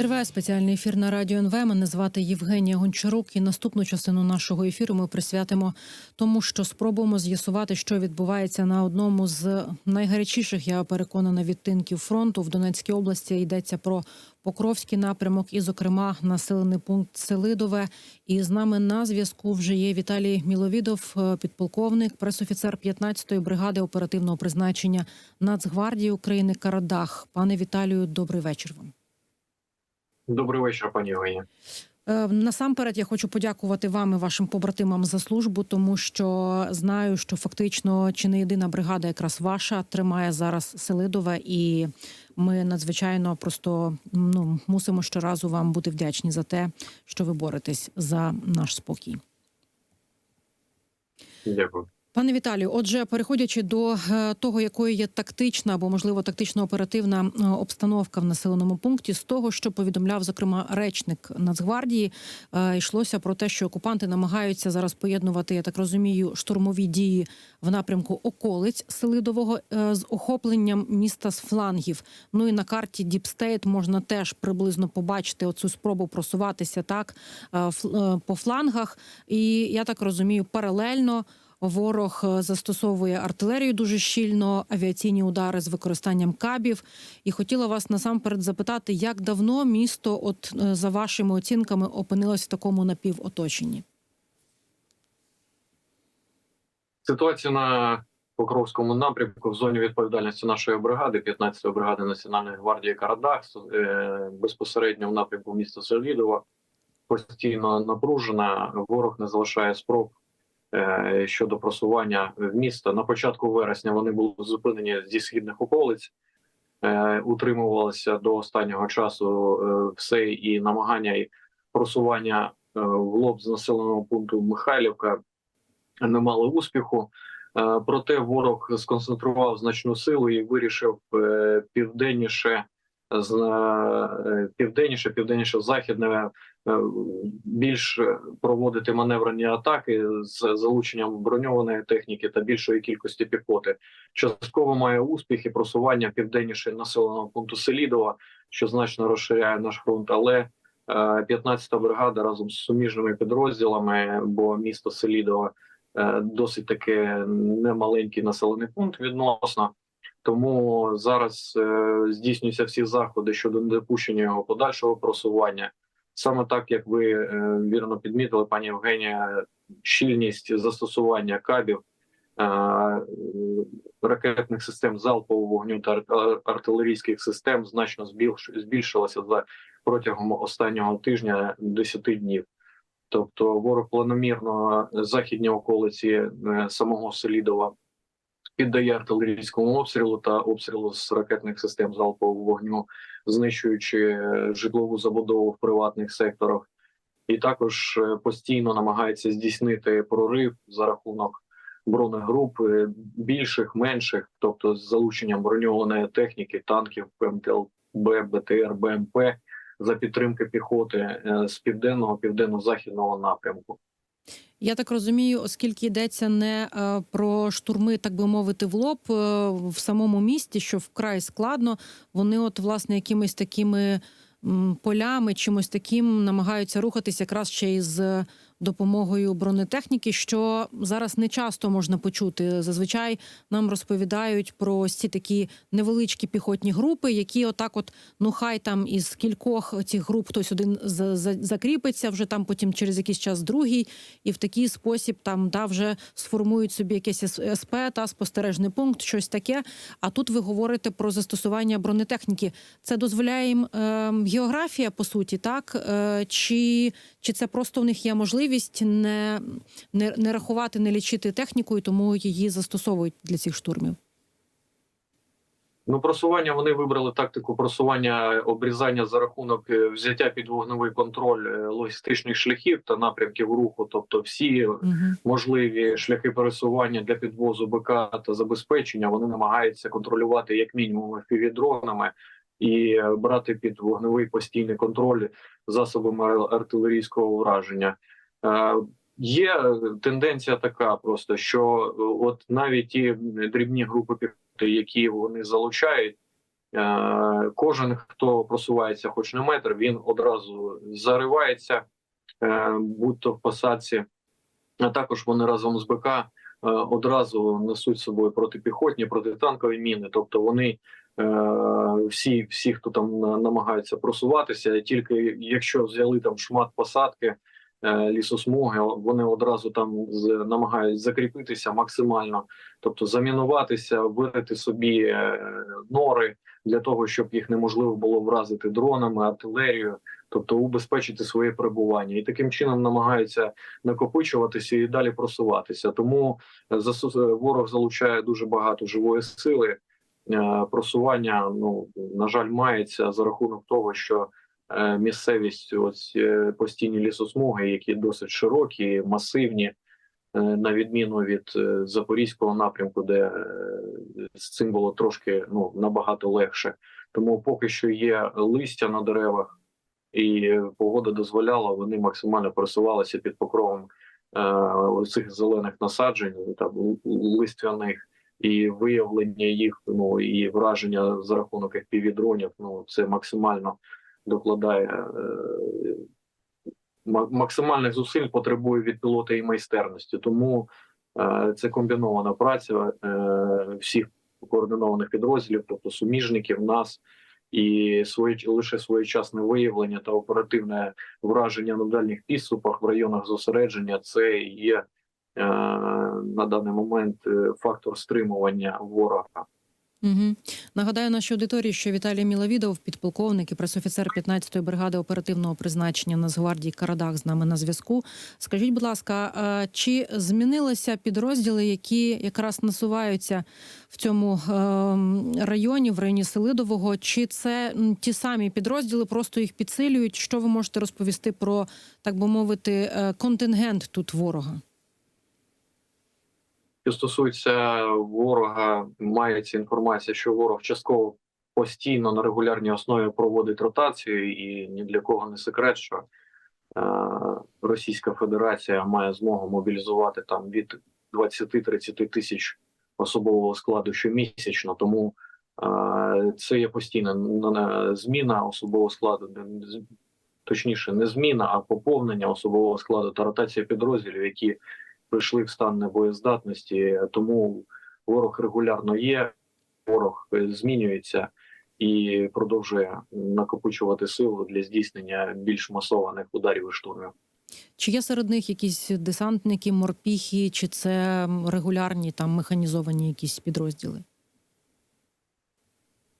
Триває спеціальний ефір на радіо НВ. Мене звати Євгенія Гончарук. І наступну частину нашого ефіру ми присвятимо тому, що спробуємо з'ясувати, що відбувається на одному з найгарячіших, я переконана, відтинків фронту в Донецькій області. Йдеться про Покровський напрямок, і, зокрема, населений пункт Селидове. І з нами на зв'язку вже є Віталій Міловідов, е, підполковник, пресофіцер 15-ї бригади оперативного призначення Нацгвардії України Карадах. Пане Віталію, добрий вечір вам. Добрий вечір, пані Євгенія. Е, Насамперед я хочу подякувати вам і вашим побратимам за службу, тому що знаю, що фактично чи не єдина бригада, якраз ваша, тримає зараз Селидове, і ми надзвичайно просто ну мусимо щоразу вам бути вдячні за те, що ви боретесь за наш спокій. Дякую. Пане Віталію, отже, переходячи до е, того, якою є тактична або можливо тактично-оперативна е, обстановка в населеному пункті, з того, що повідомляв зокрема речник Нацгвардії, е, йшлося про те, що окупанти намагаються зараз поєднувати, я так розумію, штурмові дії в напрямку околиць Селидового з охопленням міста з флангів. Ну і на карті Діпстейт можна теж приблизно побачити оцю спробу просуватися так по флангах. І я так розумію, паралельно. Ворог е, застосовує артилерію дуже щільно, авіаційні удари з використанням кабів. І хотіла вас насамперед запитати, як давно місто, от е, за вашими оцінками, опинилось в такому напівоточенні? Ситуація на Покровському напрямку в зоні відповідальності нашої бригади, 15-ї бригади Національної гвардії Карадах, е, безпосередньо в напрямку міста Селідова, постійно напружена. Ворог не залишає спроб щодо просування в місто. На початку вересня вони були зупинені зі східних околиць, е, утримувалися до останнього часу е, все і намагання і просування е, в лоб з населеного пункту Михайлівка не мали успіху. Е, Проте ворог сконцентрував значну силу і вирішив е, південніше е, південніше, південніше західне е, більш проводити маневрені атаки з залученням броньованої техніки та більшої кількості піхоти. Частково має успіх і просування південніше населеного пункту Селідова, що значно розширяє наш фронт. Але е, 15-та бригада разом з суміжними підрозділами, бо місто Селідова е, досить таки немаленький населений пункт відносно. Тому зараз е, здійснюються всі заходи щодо недопущення його подальшого просування. Саме так як ви е, вірно підмітили, пані Євгенія, щільність застосування кабів, е, ракетних систем залпового вогню та артилерійських систем значно збільш- збільшилася за протягом останнього тижня 10 днів. Тобто ворог планомірно західні околиці самого Селідова піддає артилерійському обстрілу та обстрілу з ракетних систем залпового вогню, знищуючи е, житлову забудову в приватних секторах, і також е, постійно намагається здійснити прорив за рахунок бронегруп е, більших, менших, тобто з залученням броньованої техніки, танків, ПМТЛБ, БТР, БМП за підтримки піхоти з південного південно-західного напрямку. Я так розумію, оскільки йдеться не е, про штурми, так би мовити, в лоб е, в самому місті, що вкрай складно, вони, от власне, якимись такими полями, чимось таким намагаються рухатись якраз ще із допомогою бронетехніки, що зараз не часто можна почути. Зазвичай нам розповідають про ось ці такі невеличкі піхотні групи, які отак, от ну хай там із кількох цих груп хтось один за- за- закріпиться, вже там потім через якийсь час другий, і в такий спосіб там да вже сформують собі якесь СП та спостережний пункт, щось таке. А тут ви говорите про застосування бронетехніки. Це дозволяє їм е, географія, по суті, так е, чи, чи це просто в них є можливість не, не, не рахувати, не лічити техніку, і тому її застосовують для цих штурмів? Ну, просування вони вибрали тактику просування обрізання за рахунок е, взяття під вогневий контроль е, логістичних шляхів та напрямків руху, тобто всі Угу. можливі шляхи пересування для підвозу БК та забезпечення вони намагаються контролювати як мінімум фівідронами і е, брати під вогневий постійний контроль засобами артилерійського враження. Е, Є тенденція така, просто що е, от навіть ті дрібні групи піхоти, які вони залучають, е, кожен хто просувається, хоч на метр, він одразу заривається, будь-то в посадці. А також вони разом з БК одразу несуть собою протипіхотні, протитанкові міни. Тобто вони всі, всі, хто там на- намагаються просуватися, тільки якщо взяли там шмат посадки лісосмуги, вони одразу там з, намагаються закріпитися максимально, тобто замінуватися, вирити собі е, нори для того, щоб їх неможливо було вразити дронами, артилерією, тобто убезпечити своє перебування, і таким чином намагаються накопичуватися і далі просуватися. Тому е, ворог залучає дуже багато живої сили. Е, Просування ну на жаль мається за рахунок того, що е, місцевість, ось е, постійні лісосмуги, які досить широкі, масивні, е, на відміну від е, запорізького напрямку, де е, з цим було трошки ну набагато легше. Тому поки що є листя на деревах, і погода дозволяла, вони максимально пересувалися під покровом е, цих зелених насаджень, там л- листвяних, і виявлення їх, ну і враження за рахунок FPV-дронів, ну це максимально докладає е, максимальних зусиль потребує від пілота і майстерності. Тому е, це комбінована праця е, всіх координованих підрозділів, тобто суміжників, нас і своє лише своєчасне виявлення та оперативне враження на дальніх підступах в районах зосередження. Це є е, на даний момент фактор стримування ворога. Угу. Нагадаю нашій аудиторії, що Віталій Міловідов, підполковник і пресофіцер 15-ї бригади оперативного призначення Нацгвардії Карадах з нами на зв'язку. Скажіть, будь ласка, чи змінилися підрозділи, які якраз насуваються в цьому е, районі, в районі Селидового? Чи це ті самі підрозділи, просто їх підсилюють? Що ви можете розповісти про так би мовити е, контингент тут ворога? Що стосується ворога, мається інформація, що ворог частково постійно на регулярній основі проводить ротацію, і ні для кого не секрет, що е, Російська Федерація має змогу мобілізувати там від 20-30 тисяч особового складу щомісячно. Тому е, це є постійна зміна особового складу, точніше, не зміна, а поповнення особового складу та ротація підрозділів, які прийшли в стан небоєздатності, тому ворог регулярно є, ворог е, змінюється і продовжує накопичувати силу для здійснення більш масованих ударів і штурмів. Чи є серед них якісь десантники, морпіхи, чи це регулярні там механізовані якісь підрозділи?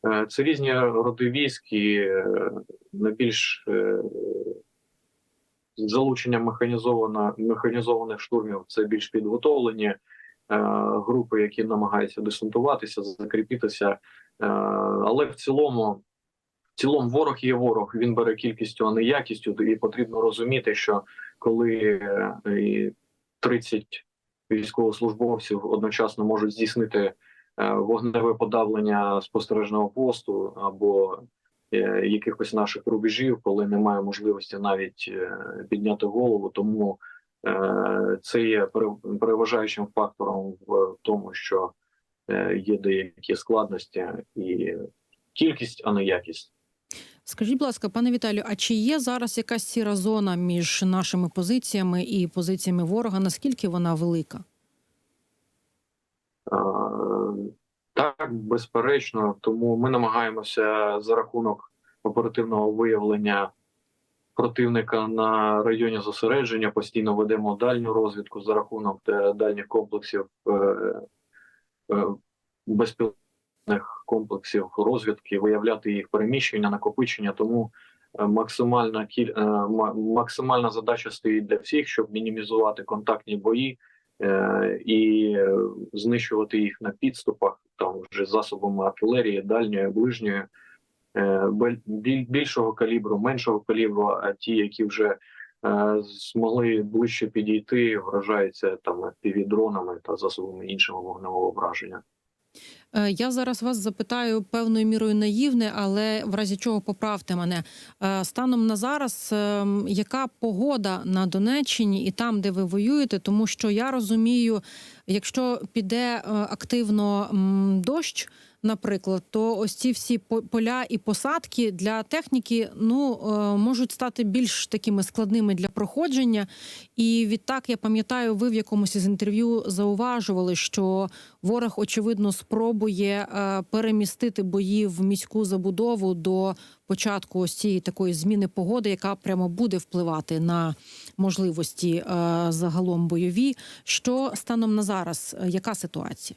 Е, Це різні роди військ і е, найбільш е, з механізовано, механізованих штурмів це більш підготовлені е, групи, які намагаються десантуватися, закріпитися. Е, Але в цілому, в цілому ворог є ворог. Він бере кількістю, а не якістю. І потрібно розуміти, що коли е, 30 військовослужбовців одночасно можуть здійснити е, вогневе подавлення спостережного посту або е, якихось наших рубежів, коли немає можливості навіть е, підняти голову. Тому е, це є пере- переважаючим фактором в тому, що е, є деякі складності і кількість, а не якість. Скажіть, будь ласка, пане Віталію, а чи є зараз якась сіра зона між нашими позиціями і позиціями ворога? Наскільки вона велика? Так, безперечно, тому ми намагаємося за рахунок оперативного виявлення противника на районі зосередження. Постійно ведемо дальню розвідку за рахунок е, дальніх комплексів е, е, безпілотних комплексів розвідки, виявляти їх переміщення, накопичення. Тому максимальна максимальна задача стоїть для всіх, щоб мінімізувати контактні бої і е, знищувати їх на підступах, там вже засобами артилерії, дальньої, ближньої, е, більшого калібру, меншого калібру, а ті, які вже е, змогли ближче підійти, вражаються там півдронами та засобами іншого вогневого враження. Е, Я зараз вас запитаю певною мірою наївне, але в разі чого поправте мене. Е, Станом на зараз, ем, яка погода на Донеччині і там, де ви воюєте, тому що я розумію, якщо піде е, активно дощ. Наприклад, то ось ці всі поля і посадки для техніки ну е, можуть стати більш такими складними для проходження. І відтак я пам'ятаю, ви в якомусь із інтерв'ю зауважували, що ворог очевидно спробує е, перемістити бої в міську забудову до початку ось цієї такої зміни погоди, яка прямо буде впливати на можливості е, загалом бойові. Що станом на зараз? Яка ситуація?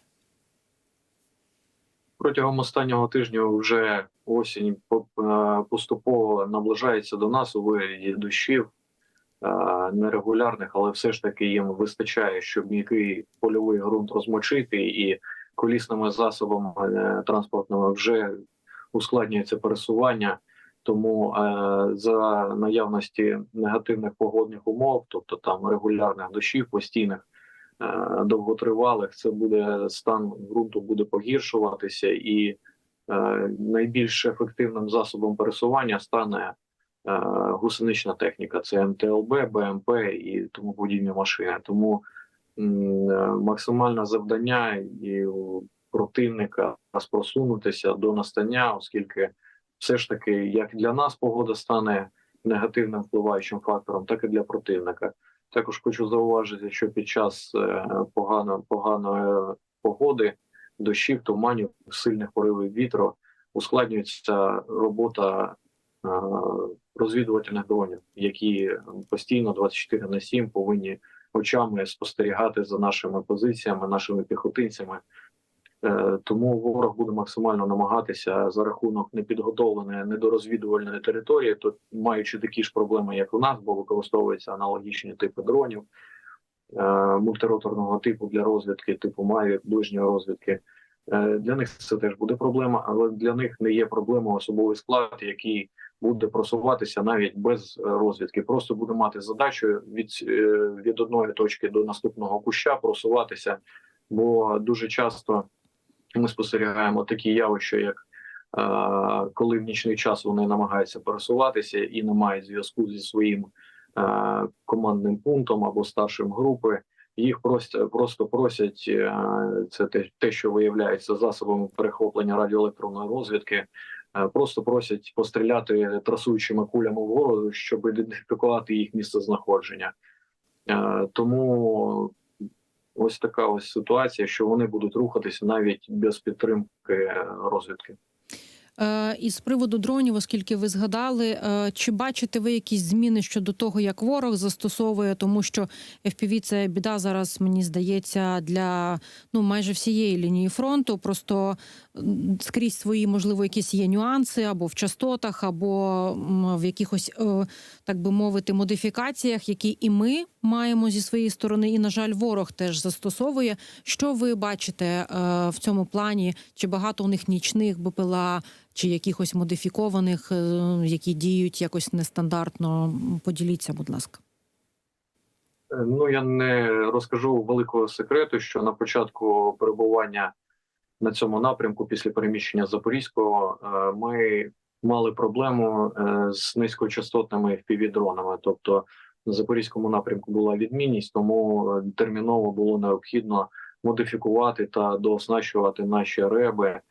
Протягом останнього тижня вже осінь е, поступово наближається до нас у вигляді дощів е, нерегулярних, але все ж таки їм вистачає, щоб м'який польовий ґрунт розмочити, і колісними засобами е, транспортними вже ускладнюється пересування. Тому за наявності негативних погодних умов, тобто там регулярних дощів, постійних довготривалих, це буде стан ґрунту буде погіршуватися, і е, найбільш ефективним засобом пересування стане е, гусенична техніка. Це МТЛБ, БМП і тому подібні машини. Тому е, максимальне завдання і противника нас просунутися до настання, оскільки все ж таки, як для нас погода стане негативним впливаючим фактором, так і для противника. Також хочу зауважити, що під час е, погано, поганої погоди, дощів, туманів, сильних поривів вітру ускладнюється робота е, розвідувальних дронів, які постійно 24 на 7 повинні очами спостерігати за нашими позиціями, нашими піхотинцями. Е, Тому ворог буде максимально намагатися за рахунок непідготовленої недорозвідувальної території, то маючи такі ж проблеми, як у нас, бо використовуються аналогічні типи дронів е, мультироторного типу для розвідки, типу Mavic, ближньої розвідки. Е, Для них це теж буде проблема, але для них не є проблема особовий склад, який буде просуватися навіть без розвідки. Просто буде мати задачу від, від одної точки до наступного куща просуватися, бо дуже часто ми спостерігаємо такі явища, як е, коли в нічний час вони намагаються пересуватися і не мають зв'язку зі своїм е, командним пунктом або старшим групи. Їх просто просто просять е, це те, те, що виявляється засобами перехоплення радіоелектронної розвідки. е, Просто просять постріляти трасуючими кулями вгору, щоб ідентифікувати їх місце знаходження. Е, Тому ось така ось ситуація, що вони будуть рухатися навіть без підтримки е, розвідки. Е, І з приводу дронів, оскільки ви згадали, е, чи бачите ви якісь зміни щодо того, як ворог застосовує, тому що FPV – це біда зараз, мені здається, для ну майже всієї лінії фронту. Просто скрізь свої, можливо, якісь є нюанси або в частотах, або в якихось, е, так би мовити, модифікаціях, які і ми маємо зі своєї сторони, і на жаль, ворог теж застосовує. Що ви бачите в цьому плані? Чи багато у них нічних БПЛА? Чи якихось модифікованих, е, які діють якось нестандартно. Поділіться, будь ласка. Е, Ну я не розкажу великого секрету, що на початку перебування на цьому напрямку, після переміщення Запорізького, е, ми мали проблему з низькочастотними FPV-дронами. Тобто на запорізькому напрямку була відмінність, тому терміново було необхідно модифікувати та дооснащувати наші реби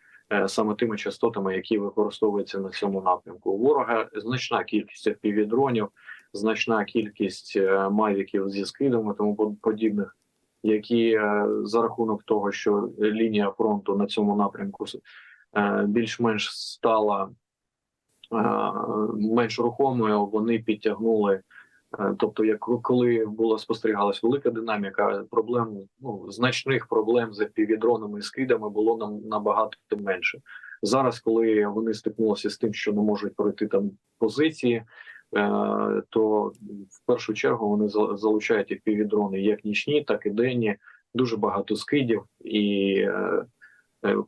саме тими частотами, які використовуються на цьому напрямку. У ворога значна кількість FPV-дронів, значна кількість е, мавіків зі скидами, тому подібних, які е, за рахунок того, що лінія фронту на цьому напрямку е, більш-менш стала е, менш рухомою, вони підтягнули. Е, Тобто, як коли була спостерігалась велика динаміка, проблем ну значних проблем з FPV-дронами і скидами було нам набагато менше. Зараз, коли вони стикнулися з тим, що не можуть пройти там позиції, е, то в першу чергу вони залучають FPV-дрони як нічні, так і денні. Дуже багато скидів і е,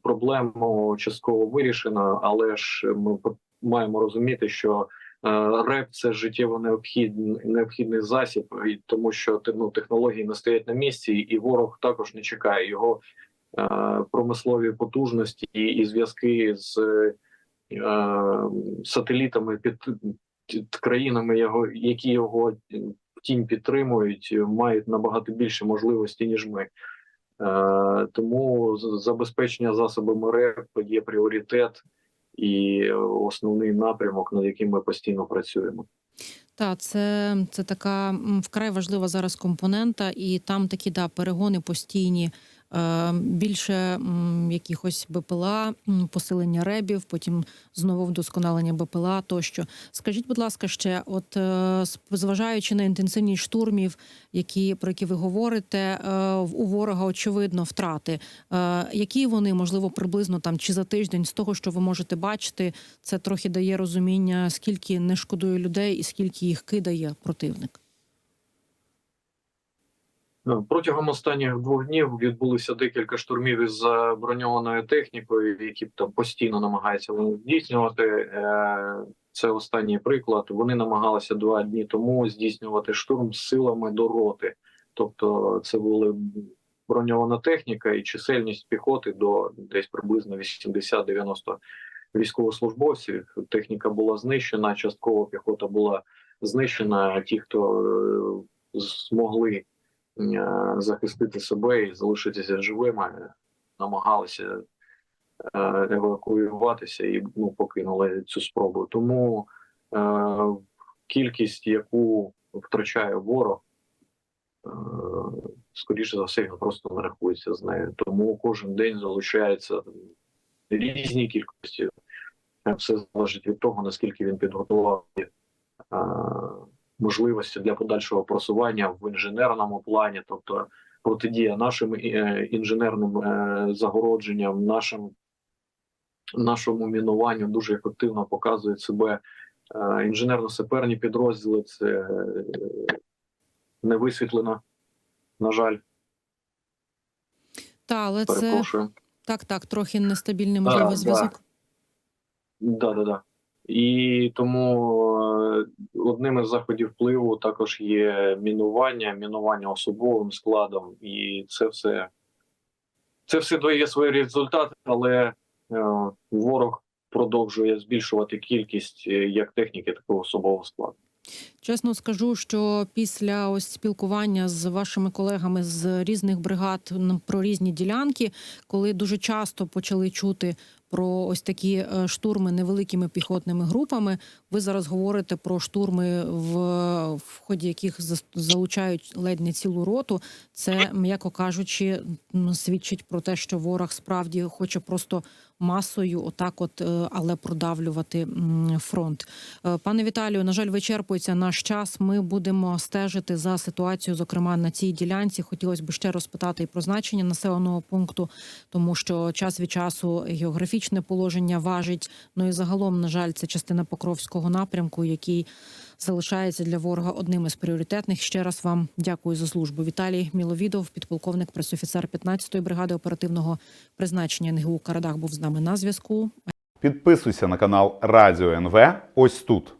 проблему частково вирішено, але ж ми маємо розуміти, що Реп це життєво необхідний необхідний засіб, тому що ну, технології не стоять на місці, і ворог також не чекає його. е, промислові потужності і, і зв'язки з е, сателітами під, під країнами, його, які його втім підтримують, мають набагато більше можливості, ніж ми. Е, тому забезпечення засобами РЕП є пріоритет і основний напрямок, над яким ми постійно працюємо. Та це, це така вкрай важлива зараз компонента, і там такі да, перегони постійні. Е, Більше якихось БПЛА, посилення ребів, потім знову вдосконалення БПЛА тощо. Скажіть, будь ласка, ще, от е, зважаючи на інтенсивність штурмів, які про які ви говорите, е, у ворога очевидно втрати. Які вони можливо приблизно там чи за тиждень з того, що ви можете бачити, це трохи дає розуміння, скільки не шкодує людей і скільки їх кидає противник. Протягом останніх двох днів відбулося декілька штурмів із броньованою технікою, які там постійно намагаються здійснювати. Е, Це останній приклад. Вони намагалися два дні тому здійснювати штурм з силами до роти. Тобто, це були броньована техніка і чисельність піхоти до десь приблизно 80-90 військовослужбовців. Техніка була знищена, частково піхота була знищена. Ті, хто е, змогли захистити себе і залишитися живими, намагалися е, евакуюватися і ну, покинули цю спробу. Тому е, кількість, яку втрачає ворог, е, скоріше за все, він просто не рахується з нею. Тому кожен день залишається різні кількості. Е, Все залежить від того, наскільки він підготував е, можливості для подальшого просування в інженерному плані, тобто протидія нашим е, інженерним е, загородженням, нашим нашому мінуванню дуже ефективно показують себе е, інженерно-саперні підрозділи. Це не висвітлено, на жаль, Та, але це перепрошую. так, так, трохи нестабільний можливо да. зв'язок. Да, да, да. І тому одним із заходів впливу також є мінування, мінування особовим складом, і це все це все дає свої результати, але е, ворог продовжує збільшувати кількість е, як техніки, так і особового складу. Чесно скажу, що після ось спілкування з вашими колегами з різних бригад про різні ділянки, коли дуже часто почали чути про ось такі е, штурми невеликими піхотними групами, ви зараз говорите про штурми, в, в ході яких залучають ледь не цілу роту. Це, м'яко кажучи, свідчить про те, що ворог справді хоче просто масою, отак, от, е, але продавлювати фронт. Е, Пане Віталію, на жаль, вичерпується наш час. Ми будемо стежити за ситуацією, зокрема на цій ділянці. Хотілося б ще розпитати і про значення населеного пункту, тому що час від часу географічне положення важить. Ну і загалом, на жаль, це частина Покровського напрямку, який залишається для ворога одним із пріоритетних. Ще раз вам дякую за службу. Віталій Міловідов, підполковник, пресофіцер 15-ї бригади оперативного призначення НГУ Карадах, був з нами на зв'язку. Підписуйся на канал Радіо НВ ось тут.